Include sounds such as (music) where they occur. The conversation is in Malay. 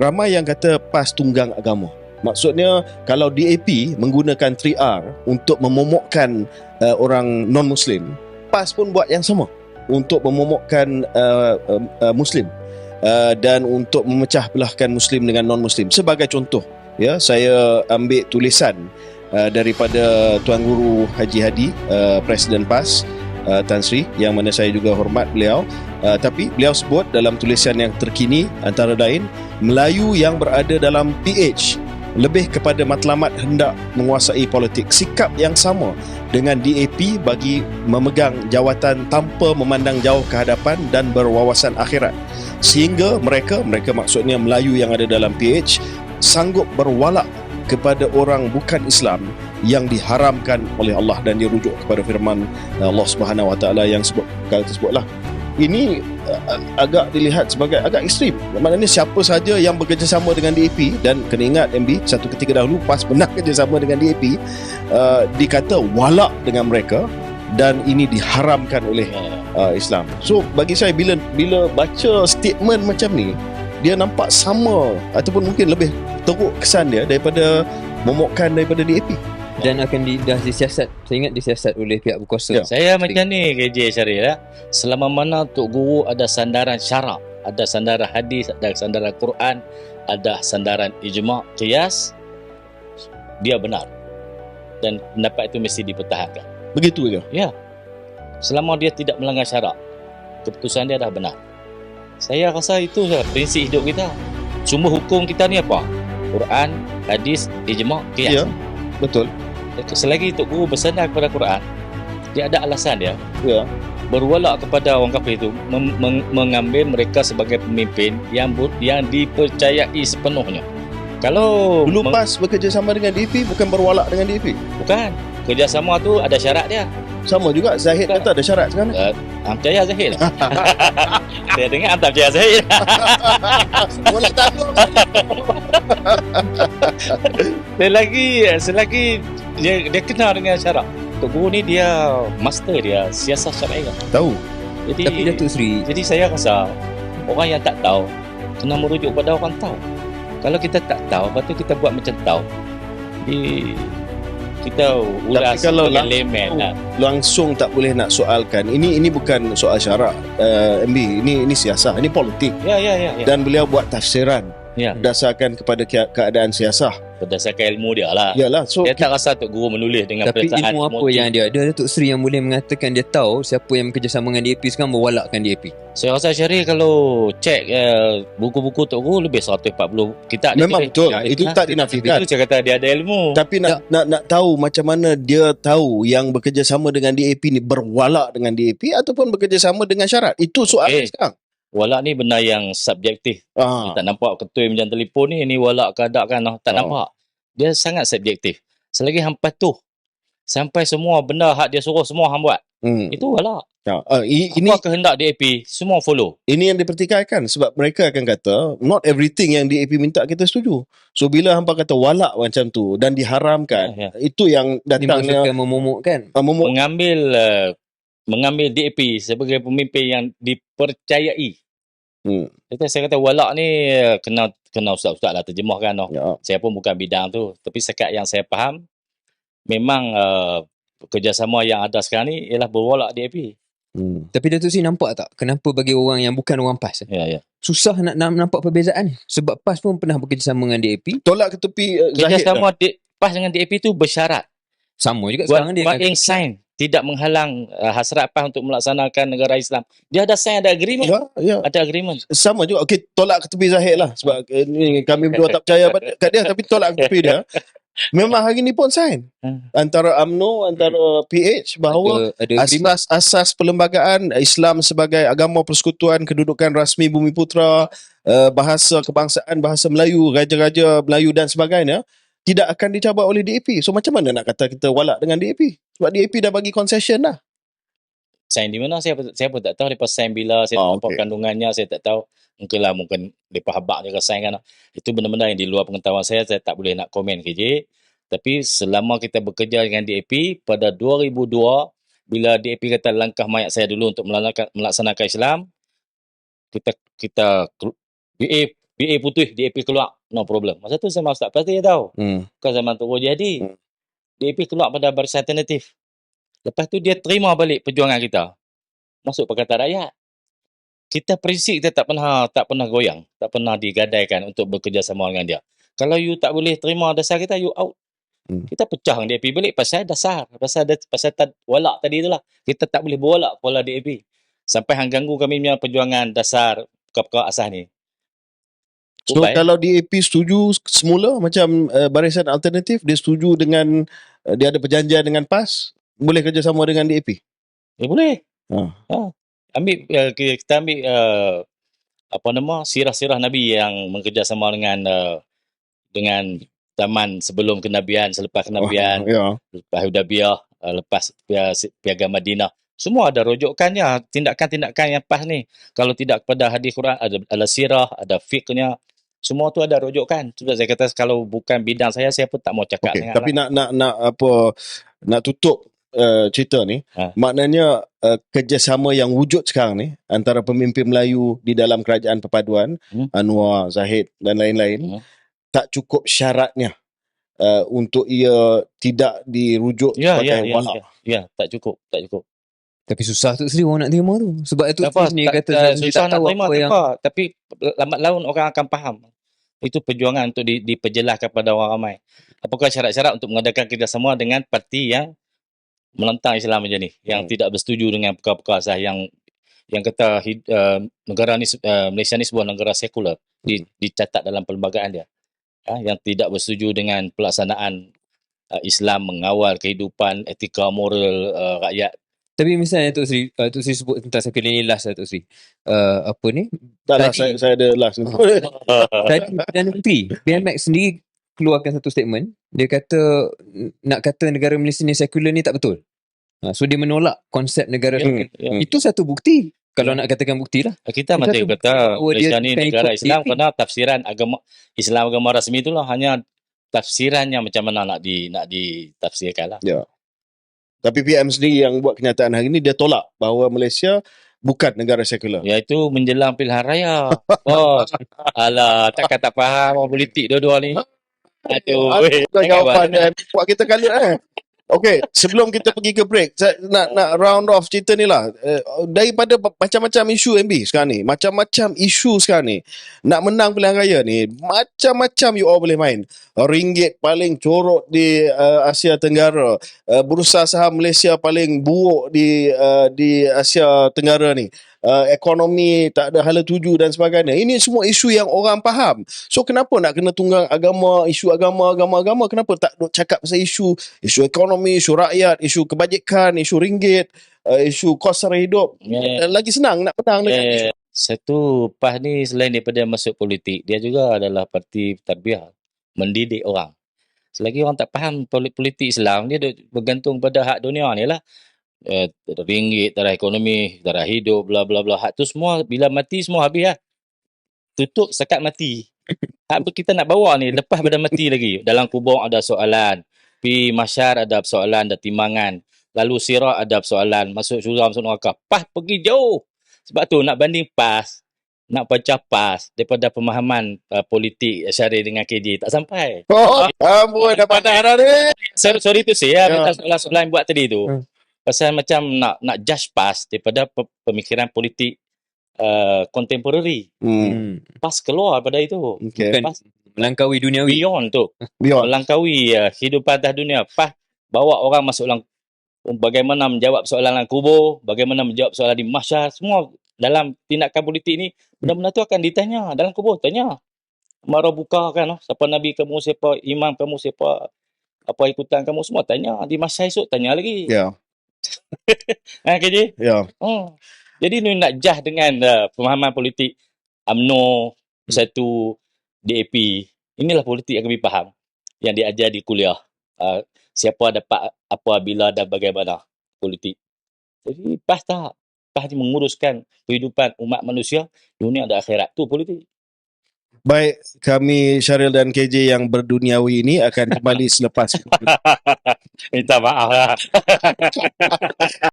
ramai yang kata PAS tunggang agama. Maksudnya kalau DAP menggunakan 3R untuk memomokkan uh, orang non-Muslim, PAS pun buat yang sama untuk memomokkan uh, uh, uh, Muslim uh, dan untuk memecah belahkan Muslim dengan non-Muslim. Sebagai contoh, ya saya ambil tulisan uh, daripada Tuan Guru Haji Hadi, uh, Presiden PAS, uh, Tan Sri yang mana saya juga hormat beliau. Uh, tapi beliau sebut dalam tulisan yang terkini antara lain Melayu yang berada dalam PH lebih kepada matlamat hendak menguasai politik. Sikap yang sama dengan DAP bagi memegang jawatan tanpa memandang jauh ke hadapan dan berwawasan akhirat. Sehingga mereka mereka maksudnya Melayu yang ada dalam PH sanggup berwalak kepada orang bukan Islam yang diharamkan oleh Allah dan dirujuk kepada firman Allah Subhanahu Wa Taala yang sebut kata tersebutlah ini uh, agak dilihat sebagai agak ekstrim. Maknanya siapa saja yang bekerjasama dengan DAP dan kena ingat MB satu ketika dahulu PAS pernah (laughs) kerjasama dengan DAP uh, dikata walak dengan mereka dan ini diharamkan oleh uh, Islam. So bagi saya bila bila baca statement macam ni dia nampak sama ataupun mungkin lebih teruk kesan dia daripada momokkan daripada DAP dan akan di, dah disiasat saya ingat disiasat oleh pihak berkuasa Ya. Saya macam ni KJ Syaril ya. Selama mana Tok Guru ada sandaran syarak, ada sandaran hadis, ada sandaran Quran, ada sandaran ijma' qiyas, dia benar. Dan pendapat itu mesti dipertahankan. begitu ke Ya. Selama dia tidak melanggar syarak, keputusan dia dah benar. Saya rasa itu prinsip hidup kita. Semua hukum kita ni apa? Quran, hadis, ijma', qiyas. Ya. betul Selagi Tok Guru bersandar kepada Quran, dia ada alasan dia ya berwalak kepada orang kafir itu mem- meng- mengambil mereka sebagai pemimpin yang bu- yang dipercayai sepenuhnya. Kalau dulu meng- PAS bekerjasama dengan DAP bukan berwalak dengan DAP bukan kerjasama tu ada syarat dia. sama juga Zahid kata ada syarat sekarang Uh, Am percaya Zahid. (laughs) Saya dengar Am tak percaya Zahid. (laughs) boleh tahu (laughs) selagi selagi dia dia kenal dengan syarat. Tok Guru ni dia master dia siasat syariah. tahu Jadi tapi Datuk Seri Jadi saya rasa orang yang tak tahu kena merujuk pada orang tahu. Kalau kita tak tahu, lepas tu kita buat macam tahu. Jadi kita ulas kalau sebagai langsung- layman lah. langsung tak boleh nak soalkan ini ini bukan soal syarak uh, MB ini ini siasah ini politik Ya, ya, ya. ya. dan beliau buat tafsiran Ya. berdasarkan kepada ke- keadaan siasah Berdasarkan ilmu dia lah. yalah so Saya tak rasa Tok Guru menulis dengan tapi perasaan ilmu apa motif. yang dia ada Datuk Seri yang boleh mengatakan dia tahu siapa yang bekerjasama dengan DAP sekarang berwalakkan DAP Saya rasa Syaril kalau cek uh, buku-buku Tok Guru lebih 140 kitab. dia memang tulis. betul Ya, itu lah. tak dinafikan Itu saya kata dia ada ilmu. tapi nak nak nak tahu macam mana dia tahu yang bekerjasama dengan DAP ni berwalak dengan DAP ataupun bekerjasama dengan syarat itu soalan Okey. sekarang Walak ni benda yang subjektif. ah tak nampak ketui macam telefon ni ni walak keadaan kan oh, tak Oh. nampak dia sangat subjektif selagi hang patuh sampai semua benda hak dia suruh semua hang buat hmm. itu walak Ah, ah, i- ini ini apa kehendak DAP semua follow ini yang dipertikaikan sebab mereka akan kata not everything yang DAP minta kita setuju. So bila hampa kata walak macam tu dan diharamkan, Ya, itu yang Ini datangnya maksudkan memomokkan uh, momok mengambil uh, mengambil DAP sebagai pemimpin yang dipercayai hmm. Kata saya kata walak ni uh, kena kena ustaz-ustaz lah terjemahkan noh. ya. Saya pun bukan bidang tu tapi sekat yang saya faham memang uh, kerjasama yang ada sekarang ni ialah berwalak DAP. Hmm. tapi Datuk Seri nampak tak kenapa bagi orang yang bukan orang PAS Ya ya. susah nak, nak nampak perbezaan ni sebab PAS pun pernah bekerjasama dengan DAP Tolak ke tepi uh, Zahid lah. Kerjasama di, PAS dengan DAP tu bersyarat. sama juga Buat, sekarang dia buat yang sign tidak menghalang uh, hasrat PAS untuk melaksanakan negara Islam. Dia ada sign ada agreement. Ya, ya. Ada agreement. Sama juga. Okey, tolak ke tepi Zahid lah. Sebab uh, ni, kami berdua tak percaya pada- kat dia tapi tolak ke tepi dia. (laughs) Memang hari ni pun sign. Hmm. Antara UMNO, antara PH bahawa ada, ada agreement asas-asas perlembagaan Islam sebagai agama persekutuan kedudukan rasmi Bumi Putra uh, bahasa kebangsaan bahasa Melayu raja-raja Melayu dan sebagainya tidak akan dicabar oleh DAP so macam mana nak kata kita walak dengan DAP sebab DAP dah bagi concession dah Sign di mana saya saya pun tak tahu lepas sign bila saya Ah, tak tahu okey. kandungannya saya tak tahu. Mungkinlah mungkin lepas habak dia ke sign kan. Itu benda-benda yang di luar pengetahuan saya saya tak boleh nak komen KJ. Tapi selama kita bekerja dengan DAP pada 2002 bila DAP kata langkah mayat saya dulu untuk melaksanakan, melaksanakan Islam kita kita BA PA putih, DAP keluar, no problem. Masa tu zaman Ustaz Pasti dia tahu. Hmm. Bukan zaman Tok jadi. Hmm. DAP keluar pada barisan alternatif. Lepas tu dia terima balik perjuangan kita. Masuk Pakatan Rakyat. Kita prinsip kita tak pernah tak pernah goyang, tak pernah digadaikan untuk bekerjasama dengan dia. Kalau you tak boleh terima dasar kita, you out. Hmm. Kita pecah dengan DAP balik pasal dasar, pasal pasal tad, walak tadi itulah. Kita tak boleh berwalak kepala DAP. Sampai hang ganggu kami punya perjuangan dasar perkara asas ni. So Upai. kalau DAP setuju semula macam uh, barisan alternatif dia setuju dengan uh, dia ada perjanjian dengan PAS boleh kerjasama dengan DAP. Eh boleh. Ha. Ha. Ambil uh, kita ambil uh, apa nama sirah-sirah Nabi yang bekerjasama dengan uh, dengan zaman sebelum kenabian, selepas kenabian, Ya. lepas Hudaybiyah, uh, lepas pia- piagam Madinah. Semua ada rujukannya, tindakan-tindakan yang pas ni. Kalau tidak kepada hadis Quran, ada, ada sirah, ada fiqhnya. Semua tu ada rujukan. Sudah saya kata kalau bukan bidang saya, saya pun tak mau cakap Okay. Tapi lah. nak nak nak apa nak tutup uh, cerita ni Ha. maknanya uh, kerjasama yang wujud sekarang ni antara pemimpin Melayu di dalam kerajaan perpaduan Hmm. Anwar, Zahid dan lain-lain Hmm. tak cukup syaratnya uh, untuk ia tidak dirujuk Ya, sebagai ya, ya, walak. ya, ya, tak cukup, tak cukup. Tapi susah tu sendiri orang nak terima tu. Sebab itu ni tak, kata tak, susah tak nak terima apa yang apa. Tapi lambat laun orang akan faham. Itu perjuangan untuk di, diperjelaskan kepada orang ramai. Apakah syarat-syarat untuk mengadakan kerjasama dengan parti yang menentang Islam macam ni. Yang Hmm. tidak bersetuju dengan perkara-perkara asas. Yang yang kata uh, negara ni, uh, Malaysia ni sebuah negara sekular. Di, dicatat dalam perlembagaan dia. Ha, yang tidak bersetuju dengan pelaksanaan uh, Islam mengawal kehidupan, etika moral uh, rakyat. Tapi misalnya Tok Sri, uh, Tok Sri sebut tentang saya pilih ni last lah Tok Sri. Uh, apa ni? Tak lah, saya, saya ada last ni. (laughs) Tadi Perdana Menteri BMX sendiri keluarkan satu statement. Dia kata nak kata negara Malaysia ni sekular ni tak betul. Ha, so dia menolak konsep negara sekular. ya. Itu satu bukti. Kalau nak katakan bukti lah. Kita Kita masih tu kata dia Malaysia ni negara Islam kerana tafsiran agama Islam agama rasmi itulah hanya tafsirannya macam mana nak di nak ditafsirkan lah. Tapi PM sendiri yang buat kenyataan hari ni dia tolak bahawa Malaysia bukan negara sekular. Iaitu menjelang pilihan raya. (laughs) Oh, alah takkan tak faham orang politik dua-dua ni. (laughs) Aduh, weh. Bukan jangan jawapan buat. kita kali eh. Okay, sebelum kita pergi ke break, saya nak nak round off cerita ni lah. Uh, daripada macam-macam isu MB sekarang ni, macam-macam isu sekarang ni, nak menang pilihan raya ni, macam-macam you all boleh main. Ringgit paling corot di uh, Asia Tenggara, uh, bursa saham Malaysia paling buruk di uh, di Asia Tenggara ni. Uh, ekonomi tak ada hala tuju dan sebagainya. Ini semua isu yang orang faham. So kenapa nak kena tunggang agama, isu agama, agama, agama? Kenapa tak duk cakap pasal isu isu ekonomi, isu rakyat, isu kebajikan, isu ringgit, uh, isu kos sara hidup. Uh, Lagi senang nak menang dengan isu. Satu PAS ni selain daripada masuk politik, dia juga adalah parti tarbiyah, mendidik orang. Selagi orang tak faham poli- politik Islam, dia bergantung pada hak dunia ni lah. Eh, ringgit, taraf ekonomi, taraf hidup, bla bla bla. Hak tu semua, bila mati semua habis lah. Tutup sekat mati. Hak kita nak bawa ni, lepas pada mati lagi. Dalam kubur ada soalan. Pi masyar ada persoalan, ada timbangan. Lalu sirat ada persoalan. Masuk syurga, masuk neraka. PAS pergi jauh. Sebab tu nak banding PAS, nak baca PAS daripada pemahaman uh, politik syari dengan KJ tak sampai. Oh, ampun dah pandai dah ni. Sorry, sorry tu saya Ya. yeah. soalan-soalan yang buat tadi tu. Hmm. Pasal macam nak nak judge PAS daripada pe- pemikiran politik uh, contemporary. Hmm. Hmm. PAS keluar pada itu. Okay. Bukan PAS melangkaui duniawi. beyond tu. Beyond. Melangkaui uh, hidupan atas dunia. PAS bawa orang masuk dalam bagaimana menjawab soalan dalam kubur, bagaimana menjawab soalan di mahsyar, semua dalam tindakan politik ni benda-benda tu akan ditanya dalam kubur tanya marah buka kan oh, siapa nabi kamu siapa imam kamu siapa apa ikutan kamu semua tanya di masa esok tanya lagi Ya, (laughs) ha KJ ya. oh. jadi ni nak jah dengan uh, pemahaman politik UMNO satu DAP inilah politik yang kami faham yang diajar di kuliah. Uh, siapa dapat apa bila dan bagaimana politik. Jadi pas tak? Pas ni menguruskan kehidupan umat manusia dunia dan akhirat. Tu politik Baik, kami Syaril dan KJ yang berduniawi ini akan kembali selepas. (laughs) Minta maaf lah (laughs)